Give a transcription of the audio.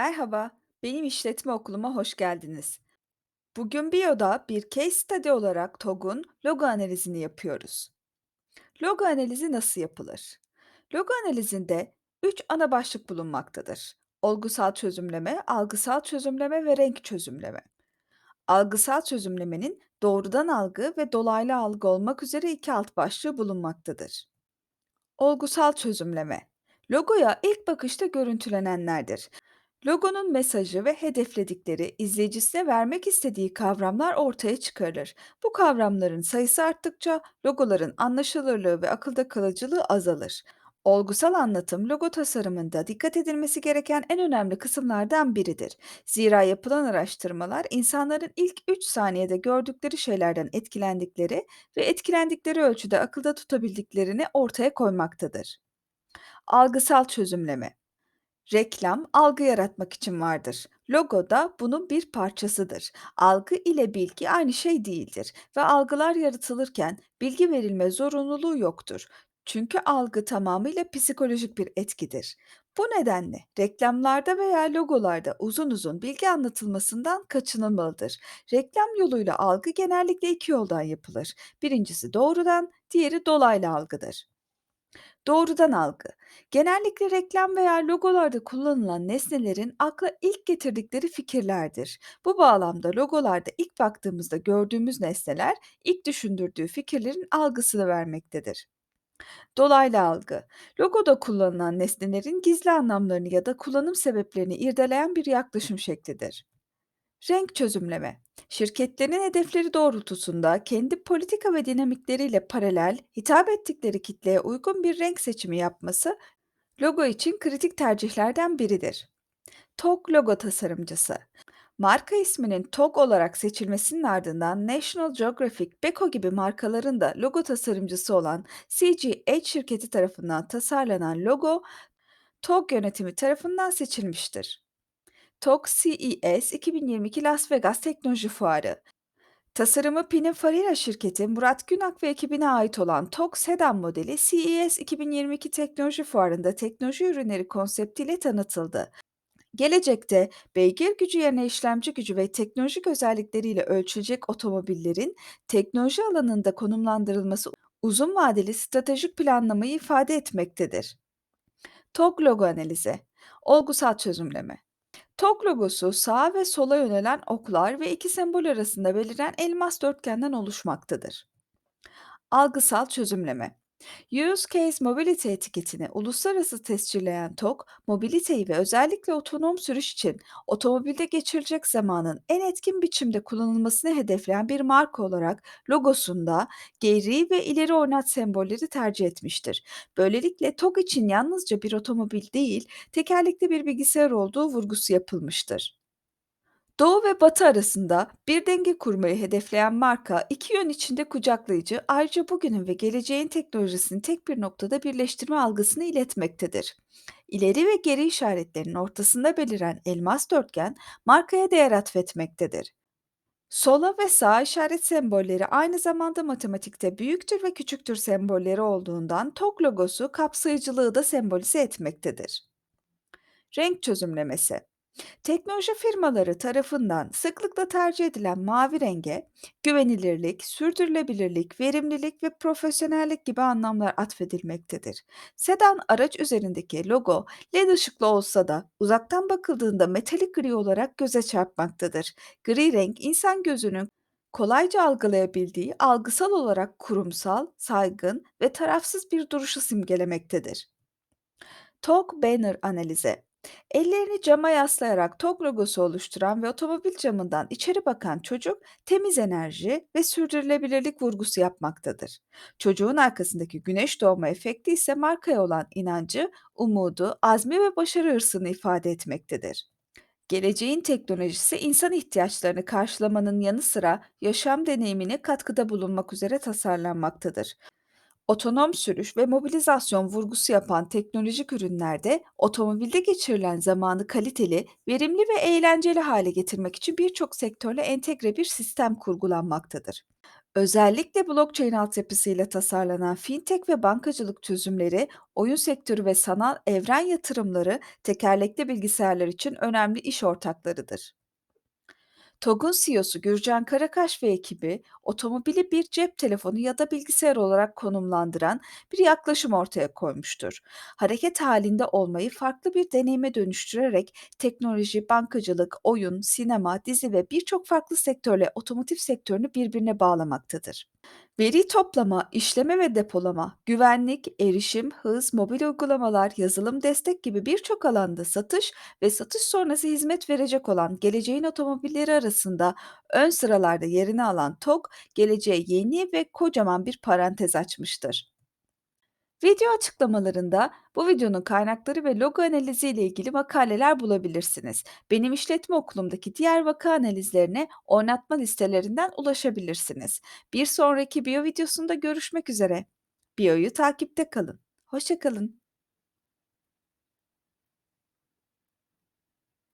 Merhaba, benim işletme okuluma hoş geldiniz. Bugün Biyo'da bir case study olarak TOG'un logo analizini yapıyoruz. Logo analizi nasıl yapılır? Logo analizinde üç ana başlık bulunmaktadır. Olgusal çözümleme, algısal çözümleme ve renk çözümleme. Algısal çözümlemenin doğrudan algı ve dolaylı algı olmak üzere iki alt başlığı bulunmaktadır. Olgusal çözümleme. Logoya ilk bakışta görüntülenenlerdir. Logonun mesajı ve hedefledikleri, izleyicisine vermek istediği kavramlar ortaya çıkarılır. Bu kavramların sayısı arttıkça logoların anlaşılırlığı ve akılda kalıcılığı azalır. Olgusal anlatım logo tasarımında dikkat edilmesi gereken en önemli kısımlardan biridir. Zira yapılan araştırmalar insanların ilk 3 saniyede gördükleri şeylerden etkilendikleri ve etkilendikleri ölçüde akılda tutabildiklerini ortaya koymaktadır. Algısal çözümleme Reklam, algı yaratmak için vardır. Logo da bunun bir parçasıdır. Algı ile bilgi aynı şey değildir ve algılar yaratılırken bilgi verilme zorunluluğu yoktur. Çünkü algı tamamıyla psikolojik bir etkidir. Bu nedenle reklamlarda veya logolarda uzun uzun bilgi anlatılmasından kaçınılmalıdır. Reklam yoluyla algı genellikle iki yoldan yapılır. Birincisi doğrudan, diğeri dolaylı algıdır. Doğrudan algı. Genellikle reklam veya logolarda kullanılan nesnelerin akla ilk getirdikleri fikirlerdir. Bu bağlamda logolarda ilk baktığımızda gördüğümüz nesneler ilk düşündürdüğü fikirlerin algısını vermektedir. Dolaylı algı. Logoda kullanılan nesnelerin gizli anlamlarını ya da kullanım sebeplerini irdeleyen bir yaklaşım şeklidir. Renk çözümleme. Şirketlerin hedefleri doğrultusunda kendi politika ve dinamikleriyle paralel, hitap ettikleri kitleye uygun bir renk seçimi yapması logo için kritik tercihlerden biridir. TOG logo tasarımcısı. Marka isminin TOG olarak seçilmesinin ardından National Geographic, Beko gibi markaların da logo tasarımcısı olan CGH şirketi tarafından tasarlanan logo, TOG yönetimi tarafından seçilmiştir. TOG CES 2022 Las Vegas Teknoloji Fuarı. Tasarımı Pininfarina şirketi Murat Günak ve ekibine ait olan TOG sedan modeli CES 2022 Teknoloji Fuarı'nda teknoloji ürünleri konseptiyle tanıtıldı. Gelecekte beygir gücü yerine işlemci gücü ve teknolojik özellikleriyle ölçülecek otomobillerin teknoloji alanında konumlandırılması uzun vadeli stratejik planlamayı ifade etmektedir. TOG logo analizi, olgusal çözümleme. TOG logosu sağa ve sola yönelen oklar ve iki sembol arasında beliren elmas dörtgenden oluşmaktadır. Algısal çözümleme. Use Case Mobility etiketini uluslararası tescilleyen TOG, mobiliteyi ve özellikle otonom sürüş için otomobilde geçirilecek zamanın en etkin biçimde kullanılmasını hedefleyen bir marka olarak logosunda geri ve ileri oynat sembolleri tercih etmiştir. Böylelikle TOG için yalnızca bir otomobil değil, tekerlekli bir bilgisayar olduğu vurgusu yapılmıştır. Doğu ve Batı arasında bir denge kurmayı hedefleyen marka, iki yön içinde kucaklayıcı, ayrıca bugünün ve geleceğin teknolojisini tek bir noktada birleştirme algısını iletmektedir. İleri ve geri işaretlerinin ortasında beliren elmas dörtgen markaya değer atfetmektedir. Sola ve sağ işaret sembolleri aynı zamanda matematikte büyüktür ve küçüktür sembolleri olduğundan TOG logosu kapsayıcılığı da sembolize etmektedir. Renk çözümlemesi Teknoloji firmaları tarafından sıklıkla tercih edilen mavi renge güvenilirlik, sürdürülebilirlik, verimlilik ve profesyonellik gibi anlamlar atfedilmektedir. Sedan araç üzerindeki logo LED ışıklı olsa da uzaktan bakıldığında metalik gri olarak göze çarpmaktadır. Gri renk insan gözünün kolayca algılayabildiği algısal olarak kurumsal, saygın ve tarafsız bir duruşu simgelemektedir. Talk Banner analizi Ellerini cama yaslayarak TOG logosu oluşturan ve otomobil camından içeri bakan çocuk temiz enerji ve sürdürülebilirlik vurgusu yapmaktadır. Çocuğun arkasındaki güneş doğma efekti ise markaya olan inancı, umudu, azmi ve başarı hırsını ifade etmektedir. Geleceğin teknolojisi insan ihtiyaçlarını karşılamanın yanı sıra yaşam deneyimine katkıda bulunmak üzere tasarlanmaktadır. Otonom sürüş ve mobilizasyon vurgusu yapan teknolojik ürünlerde otomobilde geçirilen zamanı kaliteli, verimli ve eğlenceli hale getirmek için birçok sektörle entegre bir sistem kurgulanmaktadır. Özellikle blockchain altyapısıyla tasarlanan fintech ve bankacılık çözümleri, oyun sektörü ve sanal evren yatırımları tekerlekli bilgisayarlar için önemli iş ortaklarıdır. TOG'un CEO'su Gürcan Karakaş ve ekibi, otomobili bir cep telefonu ya da bilgisayar olarak konumlandıran bir yaklaşım ortaya koymuştur. Hareket halinde olmayı farklı bir deneyime dönüştürerek teknoloji, bankacılık, oyun, sinema, dizi ve birçok farklı sektörle otomotiv sektörünü birbirine bağlamaktadır. Veri toplama, işleme ve depolama, güvenlik, erişim, hız, mobil uygulamalar, yazılım destek gibi birçok alanda satış ve satış sonrası hizmet verecek olan geleceğin otomobilleri arasında ön sıralarda yerini alan TOG, geleceğe yeni ve kocaman bir parantez açmıştır. Video açıklamalarında bu videonun kaynakları ve logo analizi ile ilgili makaleler bulabilirsiniz. Benim işletme okulumdaki diğer vaka analizlerine oynatma listelerinden ulaşabilirsiniz. Bir sonraki biyo videosunda görüşmek üzere. Biyoyu takipte kalın. Hoşça kalın.